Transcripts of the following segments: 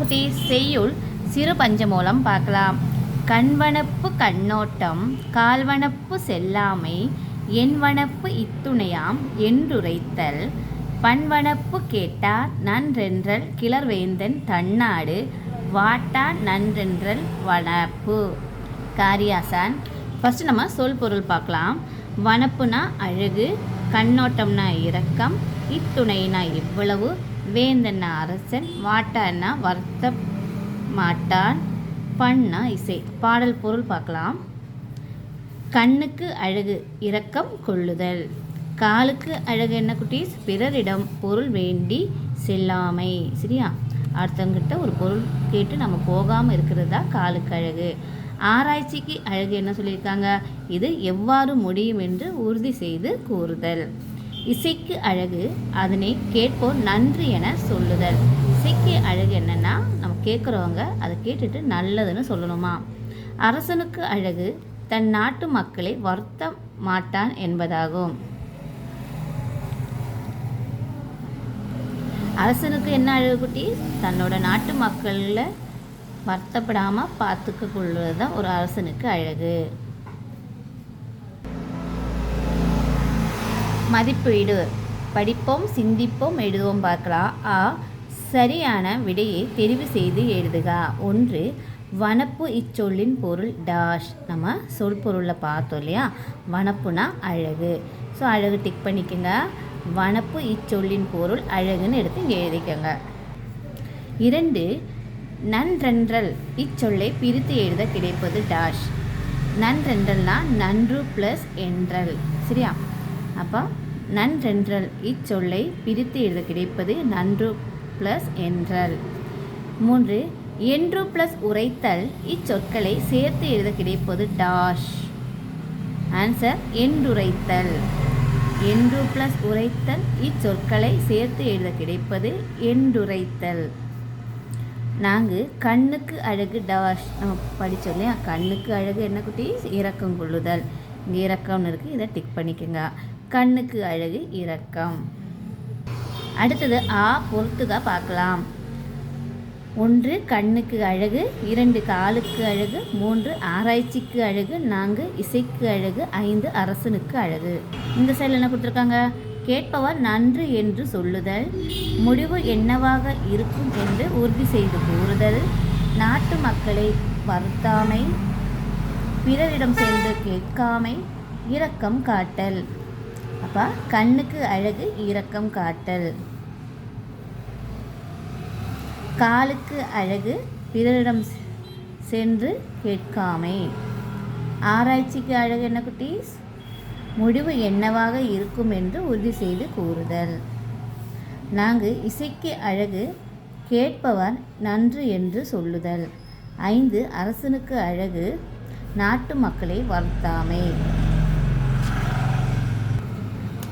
குட்டி செய்யுள் சிறு பஞ்சமூலம் பார்க்கலாம். கண்வனப்பு கண்ணோட்டம் கால்வனப்பு செல்லாமை என்வனப்பு இத்துணையாம் என்றுரைத்தல் பண்வனப்பு கேட்டார் நன்றென்றல் கிளர்வேந்தன் தன்னாடு வாட்டா நன்றென்றல் வனப்பு. காரியாசான். ஃபஸ்ட்டு நம்ம சொல் பொருள் பார்க்கலாம். வனப்புனா அழகு கண்ணோட்டம்னா இரக்கம் இத்துணைனா இவ்வளவு வேந்தன்னா அரசன் வாட்டான்னா வருத்த மாட்டான் பண்ணா இசை. பாடல் பொருள் பார்க்கலாம். கண்ணுக்கு அழகு இரக்கம் கொள்ளுதல். காலுக்கு அழகு என்ன குட்டீஸ்? பிறரிடம் பொருள் வேண்டி செல்லாமை. சரியா? அடுத்தவங்கிட்ட ஒரு பொருள் கேட்டு நம்ம போகாமல் இருக்கிறது? தான் காலுக்கு அழகு. ஆராய்ச்சிக்கு அழகு என்ன சொல்லியிருக்காங்க? இது எவ்வாறு முடியும் என்று உறுதி செய்து கூறுதல். இசைக்கு அழகு அதனை கேட்போர் நன்றி என சொல்லுதல். இசைக்கு அழகு என்னன்னா நம்ம கேட்குறவங்க அதை கேட்டுட்டு நல்லதுன்னு சொல்லணுமா? அரசனுக்கு அழகு தன் நாட்டு மக்களை வருத்த மாட்டான் என்பதாகும். அரசனுக்கு என்ன அழகு குட்டி? தன்னோட நாட்டு மக்களில் வருத்தப்படாமல் பார்த்துக்க கொள்வது தான் ஒரு அரசனுக்கு அழகு. மதிப்பீடு. படிப்போம் சிந்திப்போம் எழுதுவோம் பார்க்கலாம். ஆ சரியான விடையை தெரிவு செய்து எழுதுக. ஒன்று வனப்பு இச்சொல்லின் பொருள் டாஷ். நம்ம சொல் பொருளில் பார்த்தோம் இல்லையா? வனப்புனா அழகு. ஸோ அழகு டிக் பண்ணிக்கோங்க. வனப்பு இச்சொல்லின் பொருள் அழகுன்னு எடுத்து இங்கே எழுதிக்கோங்க. இரண்டு நன்றென்றல் இச்சொல்லை பிரித்து எழுத கிடைப்பது டாஷ். நன்றென்றல்னா நன்று ப்ளஸ் என்றல். சரியா? அப்போ நன்றென்றல் இச்சொல்லை பிரித்து எழுத கிடைப்பது நன்று ப்ளஸ் என்றல். மூன்று என்று ப்ளஸ் உரைத்தல் இச்சொற்களை சேர்த்து எழுத கிடைப்பது டாஷ். ஆன்சர் என்றுரைத்தல். என்று ப்ளஸ் உரைத்தல் இச்சொற்களை சேர்த்து எழுத கிடைப்பது என்றுரைத்தல். நாங்கள் கண்ணுக்கு அழகு டாஷ். நம்ம படித்தோம் இல்லையா? கண்ணுக்கு அழகு என்ன குட்டி இறக்கம் கொள்ளுதல். இங்கே இறக்கம்னு இருக்குது இதை டிக் பண்ணிக்கோங்க. கண்ணுக்கு அழகு இரக்கம். அடுத்தது ஆ பொறுத்துக பார்க்கலாம். ஒன்று கண்ணுக்கு அழகு இரண்டு காலுக்கு அழகு மூன்று ஆராய்ச்சிக்கு அழகு நான்கு இசைக்கு அழகு ஐந்து அரசனுக்கு அழகு. இந்த சைடில் என்ன கொடுத்துருக்காங்க? கேட்பவர் நன்று என்று சொல்லுதல் முடிவு என்னவாக இருக்கும் என்று உறுதி செய்து கூறுதல் நாட்டு மக்களை வருத்தாமை பிறரிடம் சென்று கேட்காமை இரக்கம் காட்டல். அப்போ கண்ணுக்கு அழகு இரக்கம் காட்டல். காலுக்கு அழகு பிறரிடம் சென்று கேட்காமை. ஆராய்ச்சிக்கு அழகு என்ன குட்டீஸ்? முடிவு என்னவாக இருக்கும் என்று உறுதி செய்து கூறுதல். நாங்கள் இசைக்கு அழகு கேட்பவர் நன்று என்று சொல்லுதல். ஐந்து அரசனுக்கு அழகு நாட்டு மக்களை வளர்த்தாமை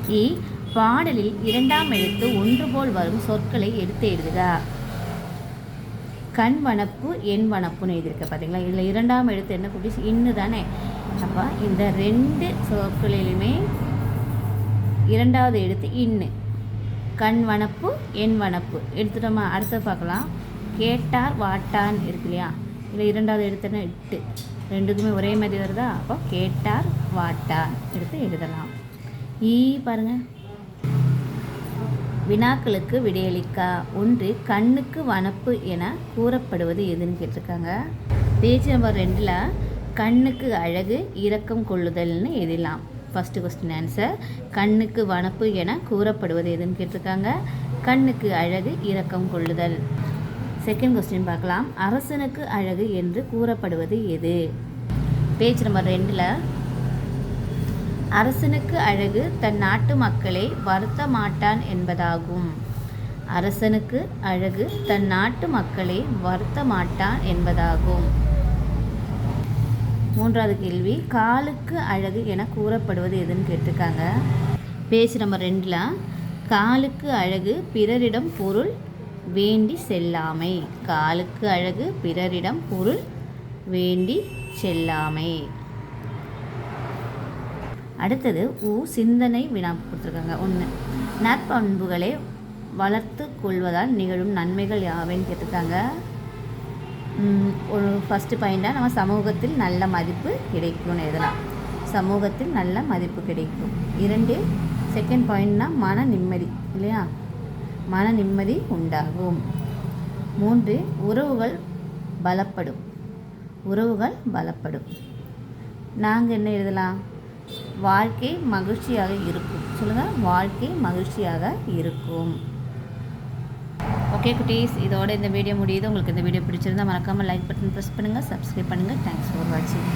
இ பாடலில் இரண்டாம் எழுத்து ஒன்று போல் வரும் சொற்களை எடுத்து எழுதுக. கண் வனப்பு என் வனப்புன்னு எழுதியிருக்க பார்த்தீங்களா இதில் இரண்டாம் எழுத்து என்ன குட்டி இன்னு தானே. அப்போ இந்த ரெண்டு சொற்களிலுமே இரண்டாவது எழுத்து இன்னு. கண் வனப்பு என் வனப்பு எடுத்துட்டோமா? அடுத்து பார்க்கலாம். கேட்டார் வாட்டான் இருக்கு இல்லையா? இதில் இரண்டாவது எழுத்து என்ன? இட்டு. ரெண்டுக்குமே ஒரே மாதிரி வருதா? அப்போ கேட்டார் வாட்டான் எடுத்து எழுதலாம். ஈ பாருங்கள் வினாக்களுக்கு விடையளிக்கா. ஒன்று கண்ணுக்கு வனப்பு என கூறப்படுவது எதுன்னு கேட்டிருக்காங்க. பேஜ் நம்பர் ரெண்டில் கண்ணுக்கு அழகு இரக்கம் கொள்ளுதல்னு எழுதலாம். ஃபஸ்ட்டு கொஸ்டின் ஆன்சர் கண்ணுக்கு வனப்பு என கூறப்படுவது எதுன்னு கேட்டிருக்காங்க. கண்ணுக்கு அழகு இரக்கம் கொள்ளுதல். செகண்ட் கொஸ்டின் பார்க்கலாம். அரசனுக்கு அழகு என்று கூறப்படுவது எது? பேஜ் நம்பர் ரெண்டில் அரசனுக்கு அழகு தன் நாட்டு மக்களை வருத்த மாட்டான் என்பதாகும். அரசனுக்கு அழகு தன் நாட்டு மக்களை வருத்த மாட்டான் என்பதாகும். மூன்றாவது கேள்வி காலுக்கு அழகு என கூறப்படுவது எதுன்னு கேட்டிருக்காங்க. பேஜ் நம்பர் ரெண்டில் காலுக்கு அழகு பிறரிடம் பொருள் வேண்டி செல்லாமை. காலுக்கு அழகு பிறரிடம் பொருள் வேண்டி செல்லாமை. அடுத்தது உ சிந்தனை வினா கொடுத்துருக்காங்க. ஒன்று நற்பண்புகளை வளர்த்து கொள்வதால் நிகழும் நன்மைகள் யாவைன்னு கேட்டிருக்காங்க. ஒரு ஃபஸ்ட்டு பாயிண்டாக நம்ம சமூகத்தில் நல்ல மதிப்பு கிடைக்கும்னு எழுதலாம். சமூகத்தில் நல்ல மதிப்பு கிடைக்கும். இரண்டு செகண்ட் பாயிண்ட்னா மன நிம்மதி இல்லையா? மன நிம்மதி உண்டாகும். மூன்று உறவுகள் பலப்படும். உறவுகள் பலப்படும். நாங்கள் என்ன எழுதலாம்? வாழ்க்கை மகிழ்ச்சியாக இருக்கும். சொல்லுங்கள் வாழ்க்கை மகிழ்ச்சியாக இருக்கும். ஓகே குட்டீஸ் இதோட இந்த வீடியோ முடியுது. உங்களுக்கு இந்த வீடியோ பிடிச்சிருந்தா மறக்காமல் லைக் பட்டன் ப்ரெஸ் பண்ணுங்கள் சப்ஸ்கிரைப் பண்ணுங்கள் தேங்க்ஸ் ஃபார் வாட்சிங்